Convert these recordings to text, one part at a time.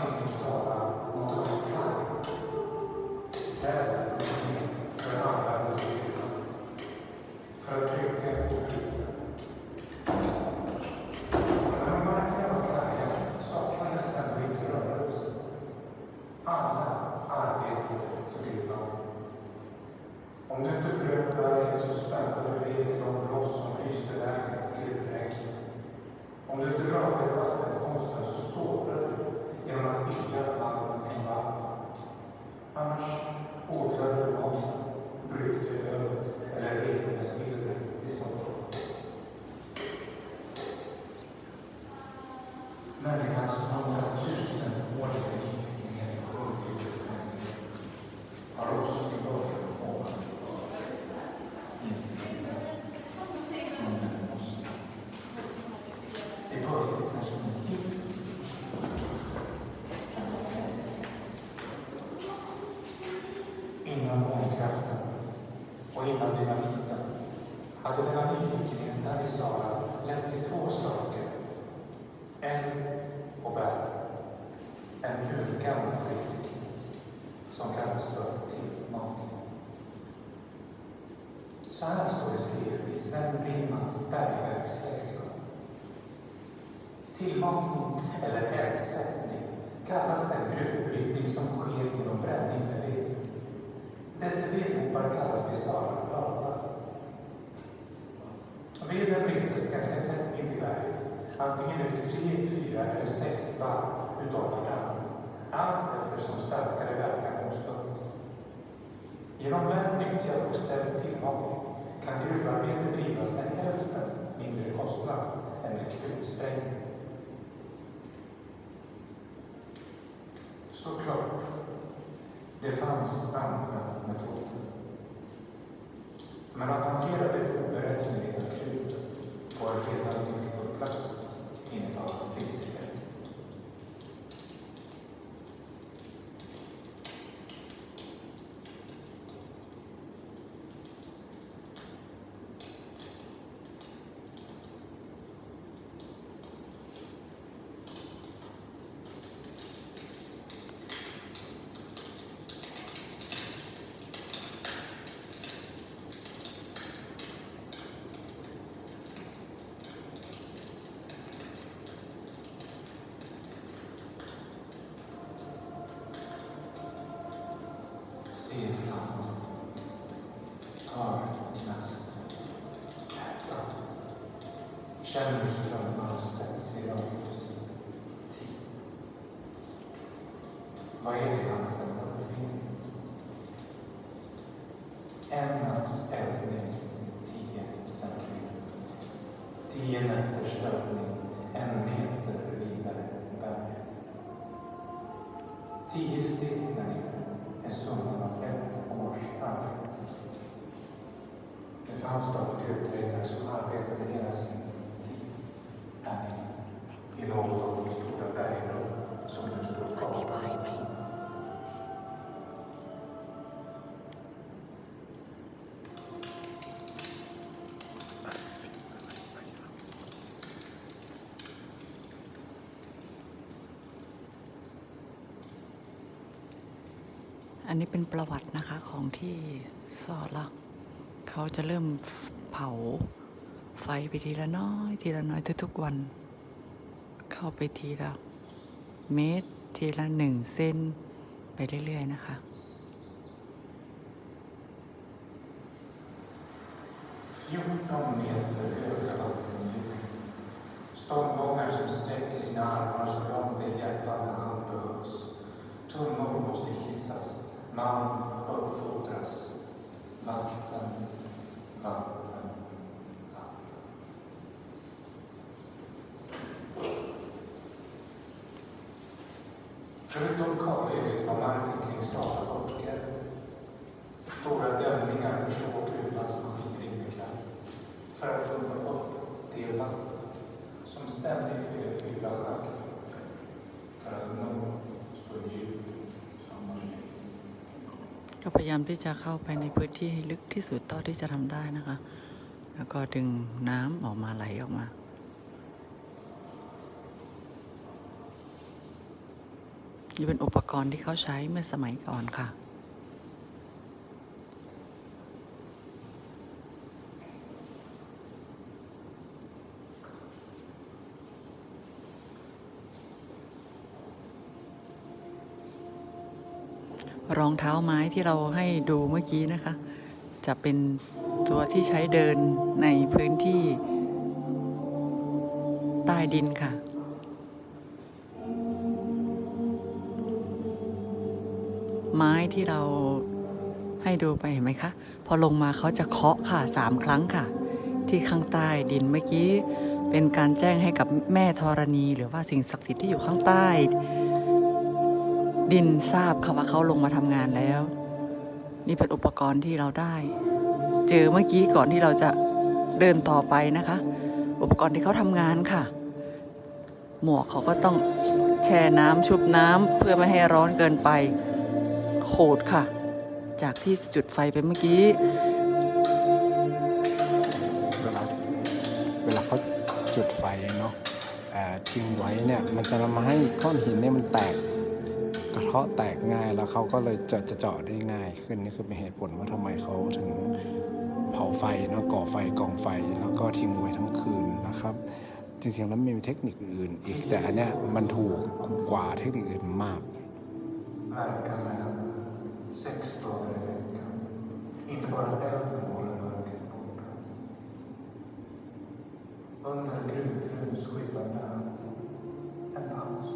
quem nos salvar. sida armen från vatten. Annars åtlöper man, brukte ölet eller rete med silvret till Stockholm. Människans hundratusen årliga nyfikenhet och undervisning har också hade denna nyfikenhet när vi Sara lett till två saker. Eld och berg. En urgammal teknik som kallas för tillmaning. Så här står det skrivet i Sven Billmans bergverkslexikon. Tillmagning eller eldsättning kallas den gruvbrytning som sker genom bränning med ved. Dessa vedhopar kallas bisarra lava. Veden reses ganska tätt in till berget, antingen efter tre, fyra eller sex varv utav varandra. allt eftersom starkare verkan åstadkoms. Genom väl nyttjad och ställd tillagning kan gruvarbetet drivas med hälften mindre kostnad än med krutsprängning. Såklart, det fanns andra metoder. Men att hantera det oberäkneliga for developing products in our business. Känn strömmar sätts i rörelse. Tid. Vad är det annat än uppfinning? Ämnans eldning, tio centimeter. Tio nätters övning, en meter vidare i berget. Tio steg där nere är summan av ett års arbete. Det fanns dock utredare som arbetade hela sin tid nere, i något av de stora bergrum som nu står kvar. อันนี้เป็นประวัตินะคะของที่ซอดละเขาจะเริ่มเผาไฟไปทีละน้อย ทีละน้อยทุกๆวัน เข้าไปทีละเมตร ทีละหนึ่งเส้นไปเรื่อย ๆ นะคะ14 meter Förutom kalhygget var marken kring staden uppgrävd. Stora dämningar försåg gruvans maskineri med kraft för att pumpa upp det vatten som ständigt ville fylla schakten för att nå så djupt som möjligt. ก็พยายามที่จะเข้าไปในพื้นที่ให้ลึกที่สุดเท่าที่จะทำได้นะคะ แล้วก็ดึงน้ำออกมาไหลออกมา นี่เป็นอุปกรณ์ที่เขาใช้เมื่อสมัยก่อนค่ะ รองเท้าไม้ที่เราให้ดูเมื่อกี้นะคะ จะเป็นตัวที่ใช้เดินในพื้นที่ใต้ดินค่ะ ไม้ที่เราให้ดูไปเห็นไหมคะ พอลงมาเขาจะเคาะค่ะสามครั้งค่ะ ที่ข้างใต้ดินเมื่อกี้ เป็นการแจ้งให้กับแม่ธรณีหรือว่าสิ่งศักดิ์สิทธิ์ที่อยู่ข้างใต้ ดินทราบค่ะว่าเขาลงมาทำงานแล้ว นี่เป็นอุปกรณ์ที่เราได้ เจอเมื่อกี้ก่อนที่เราจะเดินต่อไปนะคะ อุปกรณ์ที่เขาทำงานค่ะ หมวกเขาก็ต้องแช่น้ำชุบน้ำเพื่อไม่ให้ร้อนเกินไป โขดค่ะ จากที่จุดไฟไปเมื่อกี้ เวลาเวลาเขาจุดไฟเนาะทิ้งไว้เนี่ยมันจะทำให้ก้อนหินเนี่ยมันแตกกระเทาะแตกง่ายแล้วเขาก็เลยจะจะเจาะได้ง่าย ขึ้นนี่คือเป็นเหตุผลว่าทำไมเขาถึงเผาไฟเนาะก่อไฟกองไฟแล้วก็ทิ้งไว้ทั้งคืนนะครับจริงๆแล้วมีเทคนิคอื่นอีกแต่อันเนี้ยมันถูกกว่าเทคนิคอื่นมาก Verka med sex dagar i veckan. Inte bara elden håller mörkret borta. Under gruvfruns skyddande hand. En paus.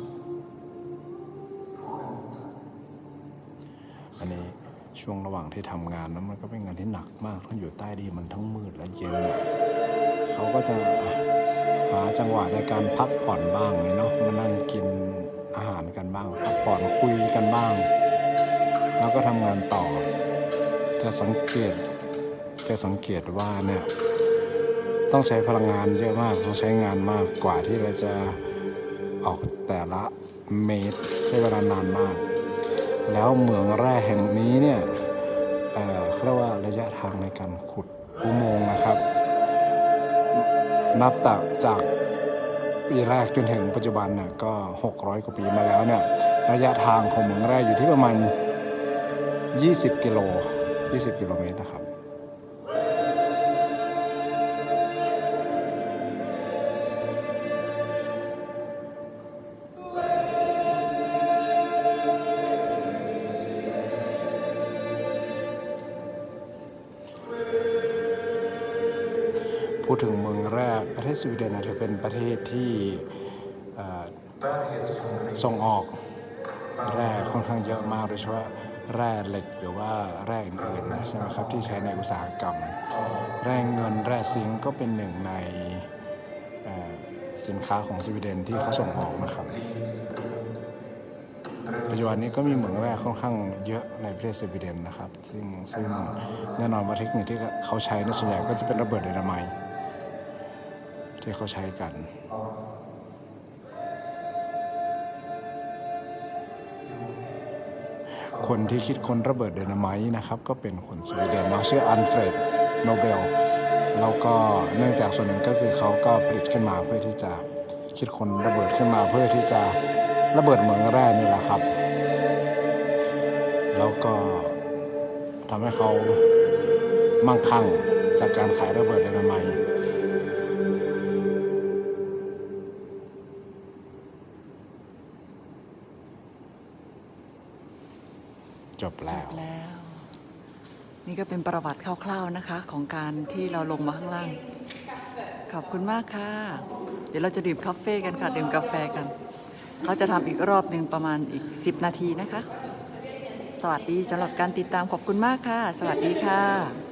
Få skämta. อันนี้ช่วงระหว่างที่ทำงานนะมันก็เป็นงานที่หนักมากทั้งอยู่ใต้ดินมันทั้งมืดและเย็นเนี่ยเขาก็จะหาจังหวะในการพักผ่อนบ้างเนาะมานั่งกินอาหารกันบ้างพักผ่อนคุยกันบ้าง แล้วก็ทำงานต่อ จะสังเกตจะสังเกตว่าเนี่ยต้องใช้พลังงานเยอะมากต้องใช้งานมากกว่าที่เราจะออกแต่ละเมตรใช้เวลานานมาก แล้วเหมืองแร่แห่งนี้เนี่ยเอ่อเขาเรียกว่าระยะทางในการขุดอุโมงค์นะครับ นับจากจากปีแรกจนถึงปัจจุบันน่ยก็ 600 กว่าปีมาแล้วเนี่ยระยะทางของเหมืองแร่อยู่ที่ประมาณ 20 กิโล 20 กิโลเมตรนะครับ พูดถึงเมืองแร่ประเทศสวีเดนนะถือเป็นประเทศที่ส่งออกแร่ค่อนข้างเยอะมากโดยเฉพาะ แร่เหล็กหรือว่าแร่อื่นๆนะใช่ไหมครับที่ใช้ในอุตสาหกรรม แร่เงินแร่ซิงก์ก็เป็นหนึ่งในสินค้าของสวีเดนที่เขาส่งออกนะครับ ปัจจุบันนี้ก็มีเหมืองแร่ค่อนข้างเยอะในประเทศสวีเดนนะครับ ซึ่งซึ่งแน่นอนว่าเทคนิคที่เขาใช้ในส่วนใหญ่ก็จะเป็นระเบิดไดนาไมต์ที่เขาใช้กัน คนที่คิดค้นระเบิดไดนามต์นะครับ ก็เป็นคนสวีเดนเนาะชื่ออันเฟรดโนเบลแล้วก็เนื่องจากส่วนหนึ่งก็คือเขาก็ผลิตขึ้นมาเพื่อที่จะคิดค้นระเบิดขึ้นมาเพื่อที่จะระเบิดเหมืองแร่นี่แหละครับ แล้วก็ทำให้เขามั่งคั่งจากการขายระเบิดไดนามต์จ นี่ก็เป็นประวัติคร่าวๆนะคะ ของการที่เราลงมาข้างล่าง ขอบคุณมากค่ะ เดี๋ยวเราจะดื่มคาเฟ่กันค่ะ ดื่มกาแฟกัน เขาจะทำอีกรอบหนึ่งประมาณอีก 10 นาทีนะคะ สวัสดีสำหรับการติดตามขอบคุณมากค่ะ สวัสดีค่ะ